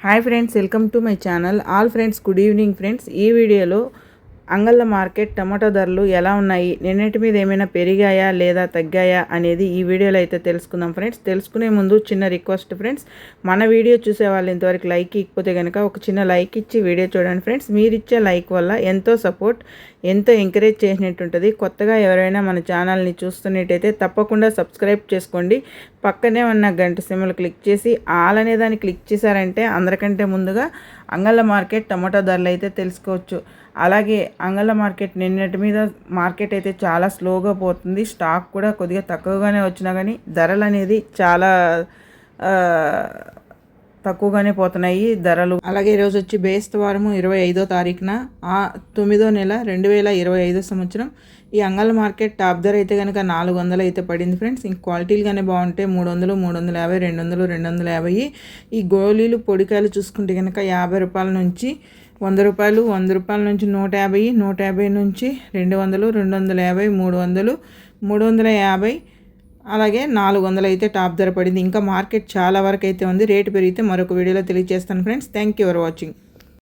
Hi friends welcome to my channel all friends good evening friends ఈ వీడియోలో అంగళ్ళ market tomato ధరలు ఎలా ఉన్నాయి? నిన్నటి మీద ఏమైనా పెరిగాయా లేదా తగ్గాయా అనేది ఈ వీడియోలో అయితే తెలుసుకుందాం ఫ్రెండ్స్. తెలుసుకునే ముందు చిన్న రిక్వెస్ట్ ఫ్రెండ్స్. మన వీడియో చూసే వాళ్ళు ఇంతవరకు లైక్ ఇకపోతే కనుక ఒక చిన్న లైక్ ఇచ్చి వీడియో చూడండి ఫ్రెండ్స్. మీరు ఇచ్చే లైక్ వల్ల ఎంతో సపోర్ట్ ఎంతో ఎంకరేజ్ చేసినట్టు ఉంటుంది. కొత్తగా ఎవరైనా మన ఛానల్ని చూస్తున్నట్టయితే తప్పకుండా సబ్స్క్రైబ్ చేసుకోండి. పక్కనే ఉన్న గంట సిమ్మలు క్లిక్ చేసి ఆల్ అనే దాన్ని క్లిక్ చేశారంటే అందరికంటే ముందుగా అంగళ్ళ మార్కెట్ టమాటో ధరలు అయితే తెలుసుకోవచ్చు. అలాగే అంగళ్ళ మార్కెట్ నిన్నటి మీద మార్కెట్ అయితే చాలా స్లోగా పోతుంది. స్టాక్ కూడా కొద్దిగా తక్కువగానే వచ్చినా కానీ ధరలు అనేది చాలా తక్కువగానే పోతున్నాయి. ధరలు అలాగే ఈరోజు వచ్చి బేస్తవారము ఇరవై ఐదో తారీఖున ఆ తొమ్మిదో నెల రెండు వేల ఇరవై ఐదో సంవత్సరం. ఈ అంగళ మార్కెట్ టాప్ ధర అయితే కనుక నాలుగు వందలు అయితే పడింది ఫ్రెండ్స్. ఇంక క్వాలిటీలుగానే బాగుంటే మూడు వందలు మూడు వందల యాభై రెండు వందలు రెండు వందల యాభై. ఈ గోళీలు పొడికాయలు చూసుకుంటే కనుక యాభై రూపాయల నుంచి వంద రూపాయలు వంద రూపాయల నుంచి నూట యాభై నూట యాభై నుంచి రెండు వందలు రెండు వందల యాభై మూడు వందలు మూడు వందల యాభై అలాగే నాలుగు వందలు అయితే టాప్ ధర పడింది. ఇంకా మార్కెట్ చాలా వరకు అయితే ఉంది. రేటు పెరిగితే మరొక వీడియోలో తెలియజేస్తాను friends. Thank you for watching.